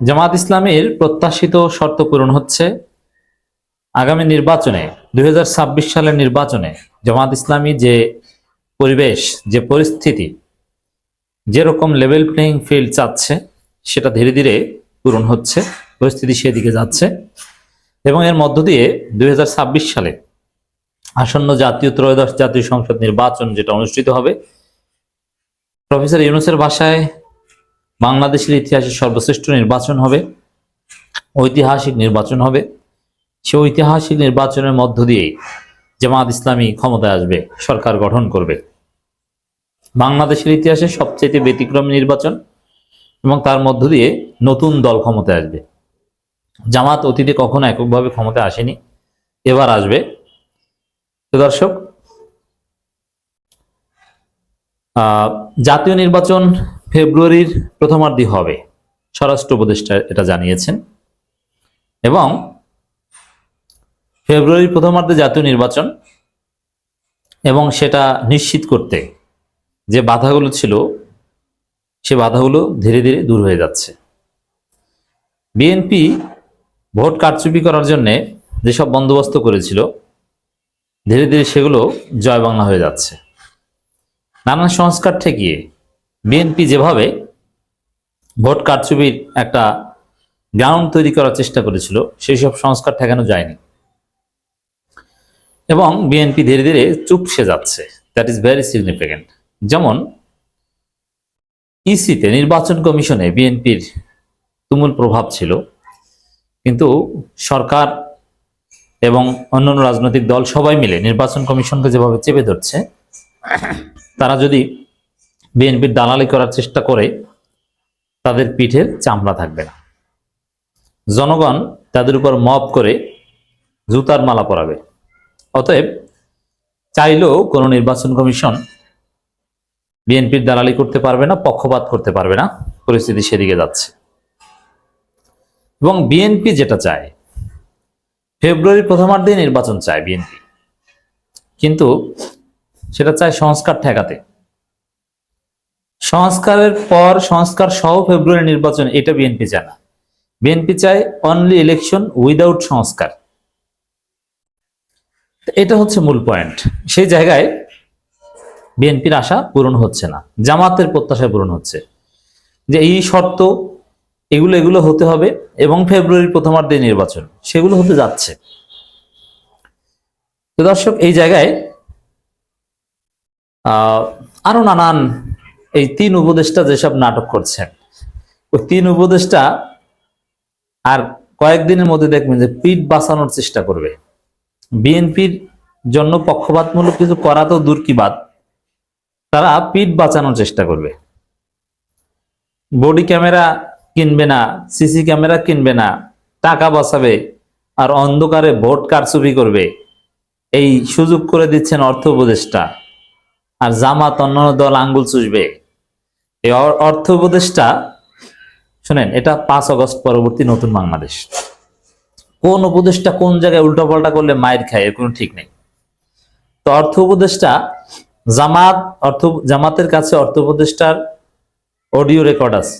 জামাত ইসলামের প্রত্যাশিত শর্ত পূরণ হচ্ছে আগামী নির্বাচনে, দুই হাজার ছাব্বিশ সালের নির্বাচনে জামাত ইসলামী যে পরিবেশ, যে পরিস্থিতি যেরকম লেভেল প্লেইং ফিল্ড চাচ্ছে, সেটা ধীরে ধীরে পূরণ হচ্ছে, পরিস্থিতি সেদিকে যাচ্ছে। এবং এর মধ্য দিয়ে দুই হাজার ছাব্বিশ সালে আসন্ন জাতীয় ত্রয়োদশ জাতীয় সংসদ নির্বাচন যেটা অনুষ্ঠিত হবে, প্রফেসর ইউনুসের ভাষায় বাংলাদেশের ইতিহাসে সর্বশ্রেষ্ঠ নির্বাচন হবে, ঐতিহাসিক নির্বাচন হবে। সে ঐতিহাসিক নির্বাচনের মধ্য দিয়ে জামাত ইসলামী ক্ষমতায় আসবে, সরকার গঠন করবে। বাংলাদেশের ইতিহাসে সবচেয়ে ব্যতিক্রমী নির্বাচন এবং তার মধ্য দিয়ে নতুন দল ক্ষমতায় আসবে। জামাত অতীতে কখনো এককভাবে ক্ষমতায় আসেনি, এবার আসবে। দর্শক জাতীয় নির্বাচন ফেব্রুয়ারির প্রথমার্ধে হবে। স্বরাষ্ট্র উপদেষ্টা এটা জানিয়েছেন। এবং ফেব্রুয়ারির প্রথমার্ধে জাতীয় নির্বাচন এবং সেটা নিশ্চিত করতে যে বাধাগুলো ছিল, সে বাধাগুলো ধীরে ধীরে দূর হয়ে যাচ্ছে। বিএনপি ভোট কারচুপি করার জন্যে যেসব বন্দোবস্ত করেছিল, ধীরে ধীরে সেগুলো জয় বাংলা হয়ে যাচ্ছে। নানান সংস্কার ঠেকিয়ে বিএনপি যেভাবে ভোট কারচুপির একটা গ্রাউন্ড তৈরি করার চেষ্টা করেছিল, সেই সব সংস্কার ঠেকানো যায়নি। এবং বিএনপি ধীরে ধীরে চুপসে যাচ্ছে। দ্যাট ইজ ভেরি সিগনিফিক্যান্ট যেমন ইসিতে নির্বাচন কমিশনে বিএনপির তুমুল প্রভাব ছিল, কিন্তু সরকার এবং অন্যান্য রাজনৈতিক দল সবাই মিলে নির্বাচন কমিশনকে যেভাবে চেপে ধরছে, তারা যদি বিএনপির দালালি করার চেষ্টা করে তাদের পিঠের চামড়া থাকবে না। জনগণ তাদের উপর মপ করে জুতার মালা পরাবে। অতএব চাইলেও কোনো নির্বাচন কমিশন বিএনপির দালালি করতে পারবে না, পক্ষপাত করতে পারবে না, পরিস্থিতি সেদিকে যাচ্ছে। এবং বিএনপি যেটা চায় ফেব্রুয়ারি প্রথমার্ধে নির্বাচন চায় বিএনপি। কিন্তু সেটা চায় সংস্কার ঠেকাতে। সংস্কারের পর সংস্কার সহ ফেব্রুয়ারি নির্বাচন এটা বিএনপি জানা বিএনপি চায় অনলি ইলেকশন উইদাউট সংস্কার। এটা হচ্ছে মূল পয়েন্ট সেই জায়গায় বিএনপির আশা পূরণ হচ্ছে না, জামাতের প্রত্যাশা পূরণ হচ্ছে। যে এই শর্ত, এগুলো এগুলো হতে হবে এবং ফেব্রুয়ারির প্রথমার্ধে নির্বাচন, সেগুলো হতে যাচ্ছে। দর্শক, এই জায়গায় আরও নানান এই তিন উপদেষ্টা যেসব নাটক করছেন, ওই তিন উপদেষ্টা আর কয়েকদিনের মধ্যে দেখবেন যে পিঠ বাঁচানোর চেষ্টা করবে। বিএনপির জন্য পক্ষপাতমূলক কিছু করা তো দূর কি বাদ তারা পিঠ বাঁচানোর চেষ্টা করবে। বডি ক্যামেরা কিনবে না, সিসি ক্যামেরা কিনবে না, টাকা বাঁচাবে আর অন্ধকারে ভোট কারচুপি করবে। এই সুযোগ করে দিচ্ছেন অর্থ উপদেষ্টা। আর জামাত অন্যান্য দল আঙ্গুল চুষবে। এই অর্থ উপদেষ্টা, শুনেন, এটা পাঁচ অগস্ট পরবর্তী নতুন বাংলাদেশ। কোন উপদেষ্টা কোন জায়গায় উল্টাপাল্টা করলে মায়ের খায়, এর কোনো ঠিক নেই। তো অর্থ উপদেষ্টা, জামাত, অর্থ জামাতের কাছে অর্থ উপদেষ্টার অডিও রেকর্ড আছে,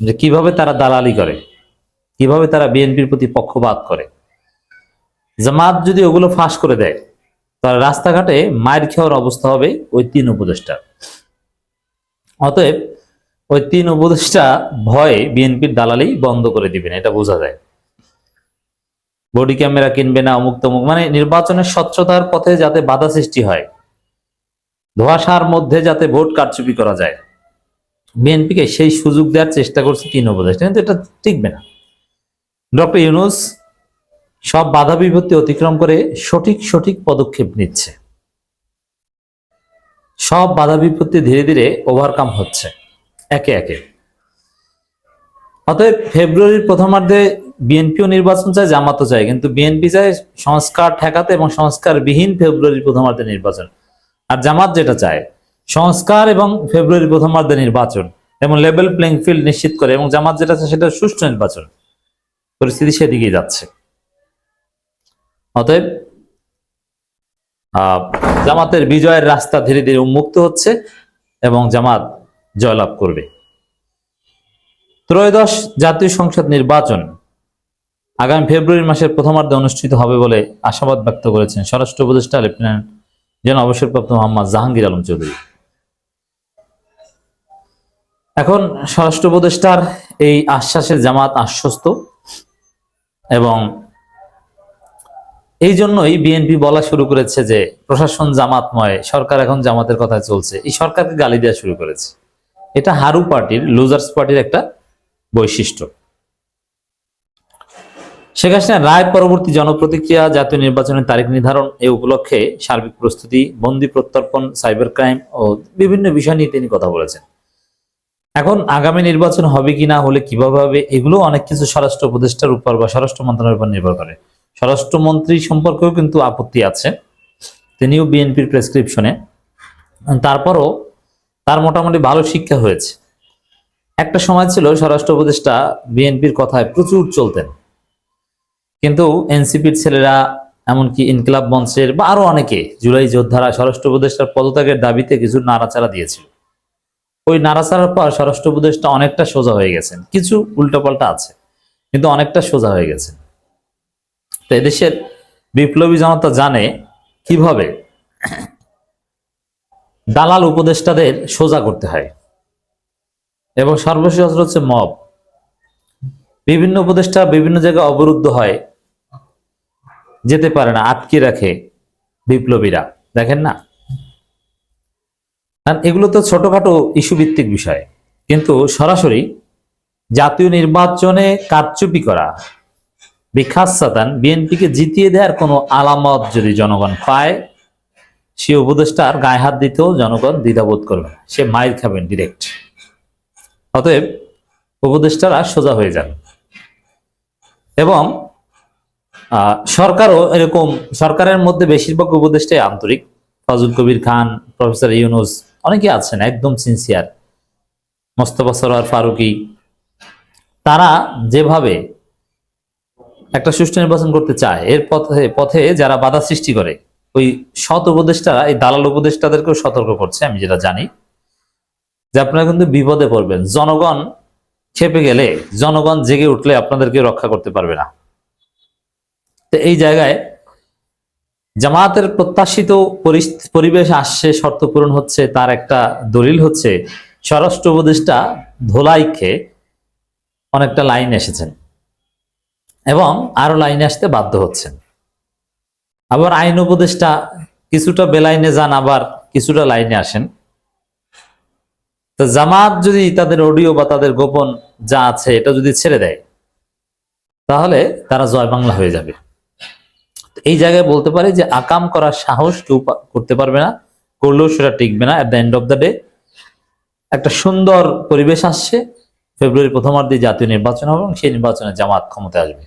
যে কীভাবে তারা দালালি করে, কীভাবে তারা বিএনপির প্রতি পক্ষপাত করে। জামাত যদি ওগুলো ফাঁস করে দেয়, তাহলে রাস্তাঘাটে মায়ের খাওয়ার অবস্থা হবে ওই তিন উপদেষ্টা অতএব ওই তিন উপদেষ্টা ভয়ে বিএনপির দালালি বন্ধ করে দিবেন, এটা বোঝা যায়। বডি ক্যামেরা কিনবে না, অমুক তমুক মানে নির্বাচনের স্বচ্ছতার পথে যাতে বাধা সৃষ্টি হয়, ধোয়াশার মধ্যে যাতে ভোট কারচুপি করা যায়। বিএনপিকে সেই সুযোগ দেওয়ার চেষ্টা করছে তিন উপদেষ্টা, কিন্তু এটা টিকবে না। ডক্টর ইউনুস সব বাধা বিপত্তি অতিক্রম করে সঠিক সঠিক পদক্ষেপ নিচ্ছে। সব বাধা বিপত্তি ধীরে ধীরে ওভারকাম হচ্ছে, একে একে। অতএব ফেব্রুয়ারির প্রথমার্ধে বিএনপিও নির্বাচন চায়, জামাতও চায়, কিন্তু বিএনপি চায় সংস্কার ঠেকাতে এবং সংস্কারবিহীন ফেব্রুয়ারির প্রথমার্ধে নির্বাচন। আর জামাত যেটা চায়, সংস্কার এবং ফেব্রুয়ারি প্রথমার্ধে নির্বাচন, এবং লেভেল প্লেইং ফিল্ড নিশ্চিত করে, এবং জামাত যেটা চায় সেটা সুষ্ঠু নির্বাচন। পরিস্থিতি সেদিকেই যাচ্ছে। অতএব জামাতের বিজয়ের রাস্তা ধীরে ধীরে উন্মুক্ত হচ্ছে এবং জামাত জয়লাভ করবে। ত্রয়োদশ জাতীয় সংসদ নির্বাচন আগামী ফেব্রুয়ারি মাসের প্রথমার্ধে অনুষ্ঠিত হবে বলে আশাবাদ ব্যক্ত করেছেন স্বরাষ্ট্র উপদেষ্টা, লেফটেন্যান্ট যেন অবসরপ্রাপ্ত মোহাম্মদ জাহাঙ্গীর আলম চৌধুরী। এখন স্বরাষ্ট্র উপদেষ্টার এই আশ্বাসের জামাত আশ্বস্ত এবং এই জন্যই বিএনপি বলা শুরু করেছে যে প্রশাসন জামাতময়, সরকার এখন জামাতের কথা চলছে। এই সরকারকে গালি দেওয়া শুরু করেছে। এটা হারু পার্টির, লুজার্স পার্টির একটা বৈশিষ্ট্য। শেখ হাসিনা রায় পরবর্তী জনপ্রতিক্রিয়া, জাতীয় নির্বাচনের তারিখ নির্ধারণ এ উপলক্ষে সার্বিক প্রস্তুতি, বন্দি প্রত্যর্পণ, সাইবার ক্রাইম ও বিভিন্ন বিষয় নিয়ে তিনি কথা বলেছেন। এখন আগামী নির্বাচন হবে কি না, হলে কীভাবে হবে, এগুলো অনেক কিছু স্বরাষ্ট্র উপদেষ্টার উপর বা স্বরাষ্ট্র মন্ত্রণালয়ের উপর নির্ভর করে। স্বরাষ্ট্রমন্ত্রী সম্পর্কেও কিন্তু আপত্তি আছে। তিনিও বিএনপির প্রেসক্রিপশনে। তারপরও তার মোটামুটি ভালো শিক্ষা হয়েছে। একটা সময় ছিল স্বরাষ্ট্র উপদেষ্টা বিএনপির কথায় প্রচুর চলতেন। কিন্তু এনসিপির ছেলেরা, এমনকি ইনকিলাব মঞ্চের বা আরও অনেকে, জুলাই যোদ্ধারা স্বরাষ্ট্র উপদেষ্টার পদত্যাগের দাবিতে কিছু নাড়াচাড়া দিয়েছিল। ওই নাড়াচাড়ার পর স্বরাষ্ট্র উপদেষ্টা অনেকটা সোজা হয়ে গেছেন। কিছু উল্টোপাল্টা আছে, কিন্তু অনেকটা সোজা হয়ে গেছেন। তো এদেশের বিপ্লবী জনতা জানে কীভাবে দালাল উপদেষ্টাদের সোজা করতে হয়। এবং সর্বশেষ হচ্ছে মব। বিভিন্ন উপদেষ্টা বিভিন্ন জায়গায় অবরুদ্ধ হয়, যেতে পারে না, আটকে রাখে বিপ্লবীরা। দেখেন না? কারণ এগুলো তো ছোটখাটো ইস্যু ভিত্তিক বিষয়। কিন্তু সরাসরি জাতীয় নির্বাচনে কারচুপি করা বিখ্যাত সাতান বিএনপিকে জিতিয়ে দেওয়ার কোনো আলামত যদি জনগণ পায়, সে উপদেষ্টার গায়ে হাত দিতেও জনগণ দ্বিধাবোধ করবে সে মাইর খাবেন ডিরেক্ট অতএব উপদেষ্টারা সোজা হয়ে যান। এবং সরকারও এরকম, সরকারের মধ্যে বেশিরভাগ উপদেষ্টাই আন্তরিক। ফজল কবির খান, প্রফেসর ইউনুস অনেকে আছেন, একদম সিনসিয়ার মোস্তফা সরোয়ার ফারুকি। তারা যেভাবে একটা সুষ্ঠু নির্বাচন করতে চায়। এর পথে পথে যারা বাধা সৃষ্টি করে, ওই সৎ উপদেষ্টারা, এই দালাল উপদেষ্টাদেরকেও সতর্ক করছে, আমি যেটা জানি। যে আপনারা কিন্তু বিপদে পড়বেন। জনগণ খেপে গেলে, জনগণ জেগে উঠলে আপনাদেরকে রক্ষা করতে পারবে না। তো এই জায়গায় জামাতের প্রত্যাশিত পরিবেশ আসছে, শর্ত পূরণ হচ্ছে, তার একটা দলিল হচ্ছে, স্বরাষ্ট্র উপদেষ্টা ধোলাই খেয়ে অনেকটা লাইন এসেছেন। এবং আরও লাইনে আসতে বাধ্য হচ্ছেন। আবার আইন উপদেষ্টা কিছুটা বেলাইনে যান, আবার কিছুটা লাইনে আসেন। তো জামাত যদি তাদের অডিও বা তাদের গোপন যা আছে এটা যদি ছেড়ে দেয়, তাহলে তারা জয় বাংলা হয়ে যাবে। এই জায়গায় বলতে পারি যে আকাম করার সাহস কেউ করতে পারবে না, করলেও সেটা টিকবে না। At the end of the day একটা সুন্দর পরিবেশ আসছে। ফেব্রুয়ারি প্রথমার্ধে জাতীয় নির্বাচন হবে এবং সেই নির্বাচনে জামাত ক্ষমতায় আসবে।